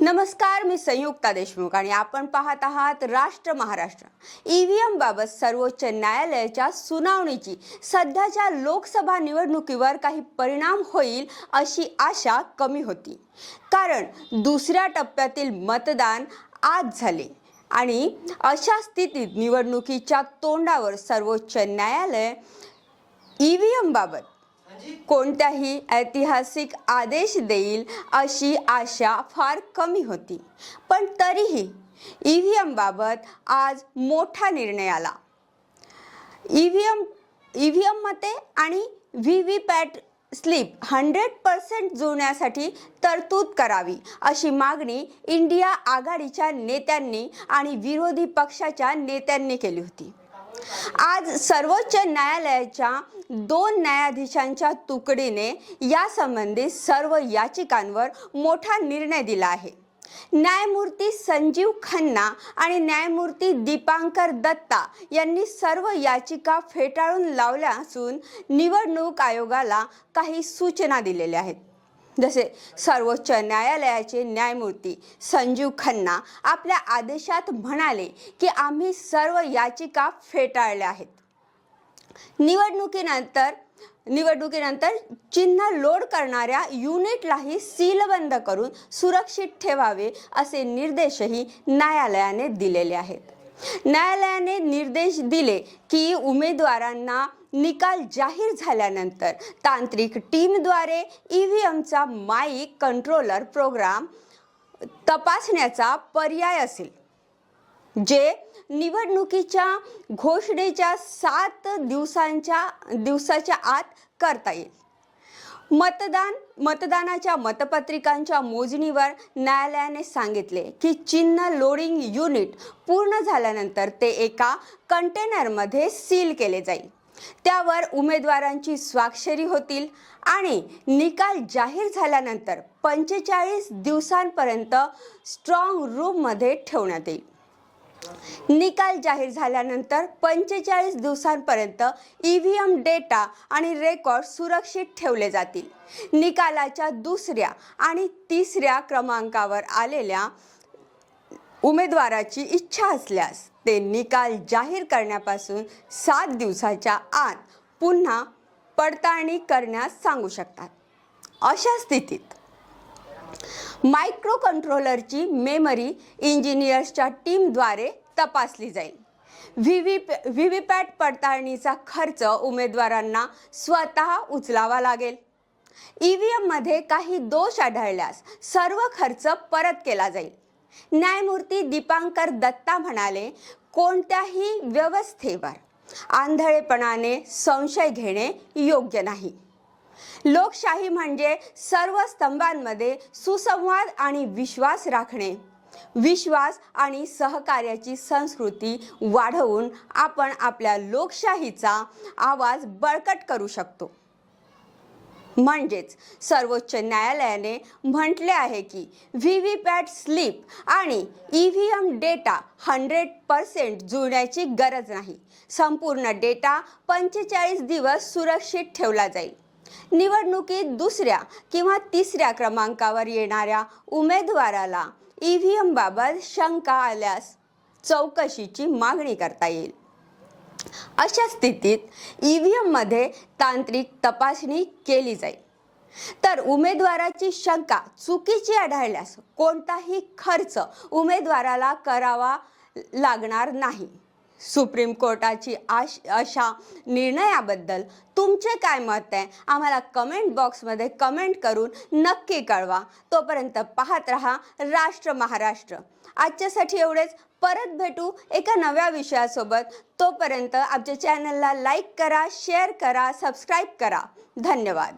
नमस्कार मी संयुक्ता देशमुख आणि आपण पाहत आहात राष्ट्र महाराष्ट्र. ईव्हीएम बाबत सर्वोच्च न्यायालयाच्या सुनावणीची सध्याच्या लोकसभा निवडणुकीवर काही परिणाम होईल अशी आशा कमी होती. कारण दुसऱ्या टप्प्यातील मतदान आज झाले आणि अशा स्थितीत निवडणुकीच्या तोंडावर सर्वोच्च न्यायालय ईव्हीएम बाबत कोणत्याही ऐतिहासिक आदेश देईल अशी आशा फार कमी होती. पण तरीही ई व्ही एमबाबत आज मोठा निर्णय आला. E V M E V M मते आणि V V PAT slip hundred percent जुळण्यासाठी तरतूद करावी अशी मागणी इंडिया आघाडीच्या नेत्यांनी आणि विरोधी पक्षाच्या नेत्यांनी केली होती. आज सर्वोच्च न्यायालयाच्या दोन न्यायाधीशांच्या तुकडीने यासंबंधी सर्व याचिकांवर मोठा निर्णय दिला आहे. न्यायमूर्ती संजीव खन्ना आणि न्यायमूर्ती दीपांकर दत्ता यांनी सर्व याचिका फेटाळून लावल्या असून निवडणूक आयोगाला काही सूचना दिलेल्या आहेत. जसे सर्वोच्च न्यायालयाचे न्यायमूर्ती संजीव खन्ना आपल्या आदेशात म्हणाले की आम्ही सर्व याचिका फेटाळल्या आहेत. निवडणुकीनंतर निवडणुकीनंतर चिन्ह लोड करणाऱ्या युनिटलाही सीलबंद करून सुरक्षित ठेवावे असे निर्देशही न्यायालयाने दिलेले आहेत. न्यायालयाने निर्देश दिले की उमेदवारांना निकाल जाहीर झाल्यानंतर तांत्रिक टीमद्वारे ई व्ही एमचा माईक कंट्रोलर प्रोग्राम तपासण्याचा पर्याय असेल जे निवडणुकीच्या घोषणेच्या सात दिवसांच्या दिवसाच्या आत करता येईल. मतदान मतदानाच्या मतपत्रिकांच्या मोजणीवर न्यायालयाने सांगितले की चिन्ह लोडिंग युनिट पूर्ण झाल्यानंतर ते एका कंटेनरमध्ये सील केले जाईल. त्यावर उमेदवारांची स्वाक्षरी होतील आणि निकाल जाहीर झाल्यानंतर पंचेचाळीस दिवसांपर्यंत स्ट्रॉंग रूममध्ये ठेवण्यात येईल. निकाल जाहीर झाल्यानंतर पंचेचाळीस दिवसांपर्यंत ई व्ही एम डेटा आणि रेकॉर्ड सुरक्षित ठेवले जातील. निकालाच्या दुसऱ्या आणि तिसऱ्या क्रमांकावर आलेल्या उमेदवाराची इच्छा असल्यास ते निकाल जाहीर करण्यापासून सात दिवसाच्या आत पुन्हा पडताळणी करण्यास सांगू शकतात. अशा स्थितीत मायक्रो कंट्रोलरची मेमरी इंजिनियर्सच्या टीमद्वारे तपासली जाईल. V V V V PAT पडताळणीचा खर्च उमेदवारांना स्वतः उचलावा लागेल. ई व्ही एममध्ये काही दोष आढळल्यास सर्व खर्च परत केला जाईल. न्यायमूर्ती दीपांकर दत्ता म्हणाले कोणत्याही व्यवस्थेवर आंधळेपणाने संशय घेणे योग्य नाही. लोकशाही म्हणजे सर्व स्तंभांमध्ये सुसंवाद आणि विश्वास राखणे. विश्वास आणि सहकार्याची संस्कृती वाढवून आपण आपल्या लोकशाहीचा आवाज बळकट करू शकतो. म्हणजेच सर्वोच्च न्यायालयाने म्हटले आहे की व्ही व्ही पॅट स्लिप आणि E V M data hundred percent जुळण्याची गरज नाही. संपूर्ण डेटा पंचेचाळीस दिवस सुरक्षित ठेवला जाईल. निवडणुकीत दुसऱ्या किंवा तिसऱ्या क्रमांकावर येणाऱ्या उमेदवाराला ई व्ही एमबाबत शंका आल्यास चौकशीची मागणी करता येईल. अशा स्थितीत ई व्ही एममध्ये तांत्रिक तपासणी केली जाईल. तर उमेदवाराची शंका चुकीची आढळल्यास कोणताही खर्च उमेदवाराला करावा लागणार नाही. सुप्रीम कोर्टाची आश अशा निर्णयाबद्दल तुमचे काय मत आहे? आम्हाला कमेंट बॉक्समध्ये कमेंट करून नक्की कळवा. तोपर्यंत पाहत रहा राष्ट्र महाराष्ट्र. आजच्यासाठी एवढेच. परत भेटू एका नव्या विषयासोबत. तोपर्यंत आमच्या चॅनलला लाईक करा शेअर करा सबस्क्राईब करा. धन्यवाद.